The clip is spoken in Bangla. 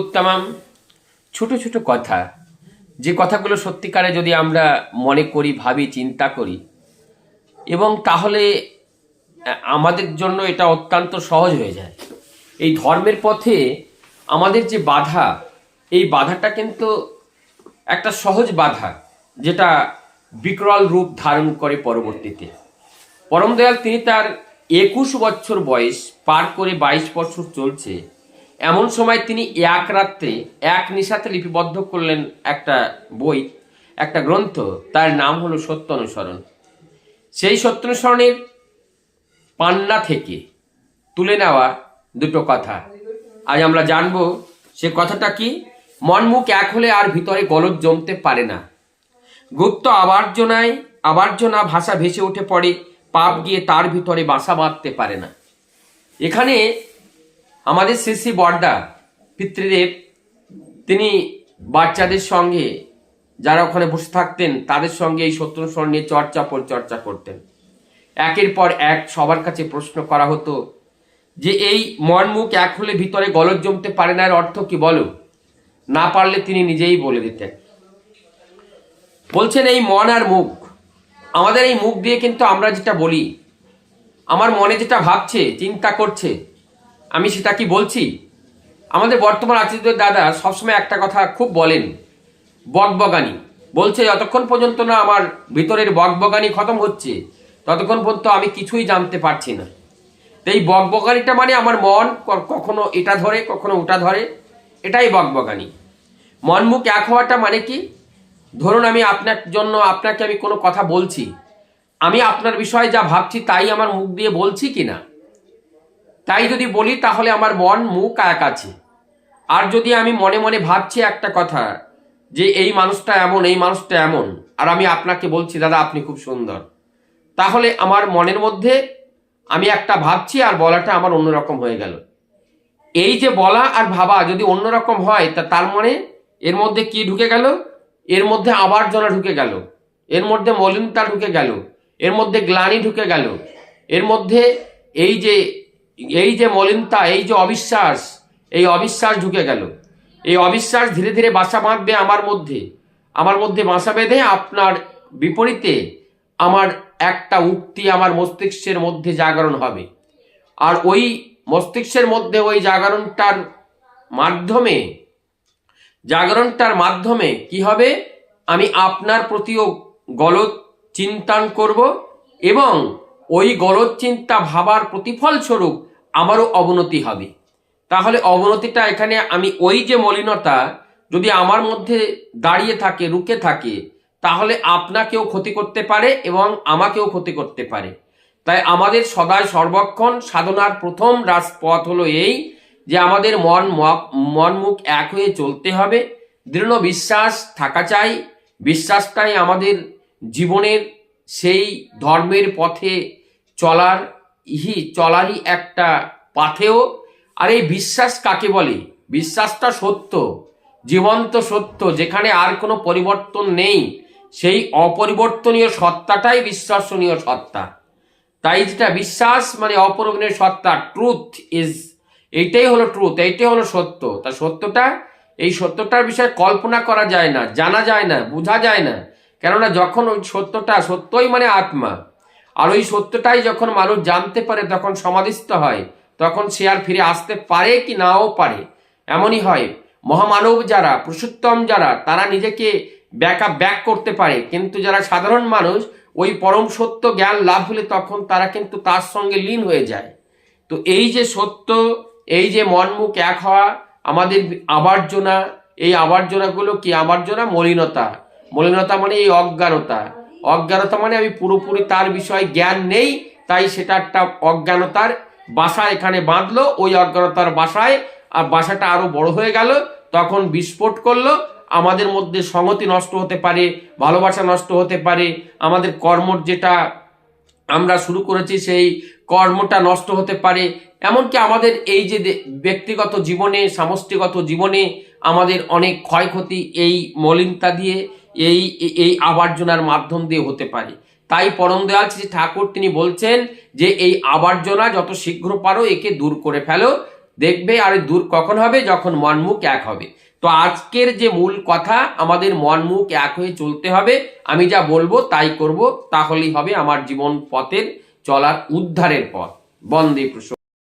উত্তমাম। ছোট ছোট কথা। যে কথাগুলো সত্যিকারে যদি আমরা মনে করি, ভাবি, চিন্তা করি, এবং তাহলে আমাদের জন্য এটা অত্যন্ত সহজ হয়ে যায়। এই ধর্মের পথে আমাদের যে বাধা, এই বাধাটা কিন্তু একটা সহজ বাধা, যেটা বিকরাল রূপ ধারণ করে পরবর্তীতে। পরম দয়াল, তিনি তার একুশ বছর বয়স পার করে বাইশ বছর চলছে। এমন সময় তিনি এক রাত্রে এক নিশাতে লিপিবদ্ধ করলেন একটা বই, একটা গ্রন্থ। তার নাম হলো সত্য অনুসরণ। সেই সত্য অনুসরণের পান্না থেকে তুলে নেওয়া দুটো কথা। আজ আমরা জানব সে কথাটা কি? মনমুখ এক হলে আর ভিতরে গলদ জমতে পারে না। গুপ্ত আবর্জনায় আবর্জনা ভাষা ভেসে উঠে পড়ে, পাপ গিয়ে তার ভিতরে বাসা বাঁধতে পারে না। এখানে আমাদের শ্রী শ্রী বর্দা পিতৃদেব, তিনি বাচ্চাদের সঙ্গে যারা ওখানে বসে থাকতেন, তাদের সঙ্গে এই সত্যনুসরণ নিয়ে চর্চা পরিচর্চা করতেন। একের পর এক সবার কাছে প্রশ্ন করা হতো যে, এই মন মুখ এক হলে ভিতরে গলদ জমতে পারে না এর অর্থ কি বলো? না পারলে তিনি নিজেই বলে দিতেন। বলছেন, এই মন আর মুখ, আমাদের এই মুখ দিয়ে কিন্তু আমরা যেটা বলি, আমার মনে যেটা ভাবছে, চিন্তা করছে আমি সেটা কি বলছি? আমাদের বর্তমান আচার্য দাদা সবসময় একটা কথা খুব বলেন বকবগানি বলছে, যতক্ষণ পর্যন্ত না আমার ভিতরের বকবগানি খতম হচ্ছে, ততক্ষণ পর্যন্ত আমি কিছুই জানতে পারছি না। তো এই বকবগানিটা মানে আমার মন কখনো এটা ধরে, কখনো ওটা ধরে, এটাই বকবগানি মন মুখ এক হওয়াটা মানে কি? ধরুন আমি আপনার জন্য, আপনাকে আমি কোনো কথা বলছি, আমি আপনার বিষয়ে যা ভাবছি তাই আমার মুখ দিয়ে বলছি কি না তাই যদি বলি, তাহলে আমার মন, মুখ এক আছে আর যদি আমি মনে মনে ভাবছি একটা কথা, যে এই মানুষটা এমন, এই মানুষটা এমন, আর আমি আপনাকে বলছি, দাদা, আপনি খুব সুন্দর। তাহলে আমার মনের মধ্যে আমি একটা ভাবছি, আর বলাটা আমার অন্যরকম হয়ে গেল। এই যে বলা আর ভাবা যদি অন্যরকম হয়, তা তার মানে এর মধ্যে কি ঢুকে গেল? এর মধ্যে আবর্জনা ঢুকে গেল। এর মধ্যে মলিনতা ঢুকে গেল। এর মধ্যে গ্লানি ঢুকে গেল। এর মধ্যে এই যে এই যে মলিনতা, এই যে অবিশ্বাস, এই অবিশ্বাস ঢুকে গেল। এই অবিশ্বাস ধীরে ধীরে বাসা বাঁধবে আমার মধ্যে। আমার মধ্যে বাসা বেঁধে আপনার বিপরীতে আমার একটা উক্তি আমার মস্তিষ্কের মধ্যে জাগরণ হবে। আর ওই মস্তিষ্কের মধ্যে ওই জাগরণটার মাধ্যমে জাগরণটার মাধ্যমে কি হবে? আমি আপনার প্রতিও গলদ চিন্তান করব এবং ওই গলদ চিন্তা ভাবার প্রতিফল স্বরূপ আমারও অবনতি হবে। তাহলে অবনতিটা এখানে আমি ওই যে মলিনতা যদি আমার মধ্যে দাঁড়িয়ে থাকে, রুকে থাকে, তাহলে আপনাকেও ক্ষতি করতে পারে এবং আমাকেও ক্ষতি করতে পারে। তাই আমাদের সদায় সর্বক্ষণ সাধনার প্রথম রাজপথ হলো এই যে আমাদের মন মন মুখ এক হয়ে চলতে হবে। দৃঢ় বিশ্বাস থাকা চাই। বিশ্বাসটাই আমাদের জীবনের সেই ধর্মের পথে চলার হি চলারই একটা পাথেও আর এই বিশ্বাস কাকে বলে? বিশ্বাসটা সত্য, জীবন্ত সত্য, যেখানে আর কোনো পরিবর্তন নেই। সেই অপরিবর্তনীয় সত্তাটাই বিশ্বাসনীয় সত্তা। তাই যেটা বিশ্বাস মানে অপরিবর্তনীয় সত্তা ট্রুথ ইজ এইটাই হলো ট্রুথ এইটাই হলো সত্য। তা সত্যটা, এই সত্যটার বিষয়ে কল্পনা করা যায় না, জানা যায় না, বোঝা যায় না। কেননা যখন ওই সত্যটা সত্যই মানে আত্মা। আর ওই সত্যটাই যখন মানুষ জানতে পারে, তখন সমাধিস্থ হয়, তখন সে আর ফিরে আসতে পারে কি নাও পারে। এমনই হয়, মহামানব যারা, পুরুষোত্তম যারা, তারা নিজেকে ব্যাক ব্যাক করতে পারে। কিন্তু যারা সাধারণ মানুষ, ওই পরম সত্য জ্ঞান লাভ হলে তখন তারা কিন্তু তার সঙ্গে লীন হয়ে যায়। তো এই যে সত্য, এই যে মনমুখ এক হওয়া, আমাদের আবর্জনা, এই আবর্জনাগুলো কি আবর্জনা? মলিনতা। মলিনতা মানে এই অজ্ঞানতা। অজ্ঞানতা মানে আমি পুরোপুরি তার বিষয়ে জ্ঞান নেই, তাই সেটা একটা অজ্ঞানতার বাসা এখানে বাঁধলো। ওই অজ্ঞানতার বাসায় আর বাসাটা আরও বড় হয়ে গেল। তখন বিস্ফোট করল। আমাদের মধ্যে সংহতি নষ্ট হতে পারে, ভালোবাসা নষ্ট হতে পারে। আমাদের কর্মর যেটা আমরা শুরু করেছি, সেই কর্মটা নষ্ট হতে পারে। এমনকি আমাদের এই যে ব্যক্তিগত জীবনে, সামষ্টিগত জীবনে আমাদের অনেক ক্ষয়ক্ষতি, এই মলিনতা দিয়ে এই, এই- আবর্জনার মাধ্যম দিয়ে হতে পারে। তাই পরম দয়াল শ্রী ঠাকুর তিনি বলছেন যে, এই আবর্জনা যত শীঘ্র পারো একে দূর করে ফেলো। দেখবে আর দূর কখন হবে? যখন মনমুখ এক হবে। তো আজকের যে মূল কথা, আমাদের মনমুখ এক হয়ে চলতে হবে। আমি যা বলব তাই করব। তাহলেই হবে আমার জীবন পথের চলার উদ্ধারের পথ। বন্দে প্রসন্ন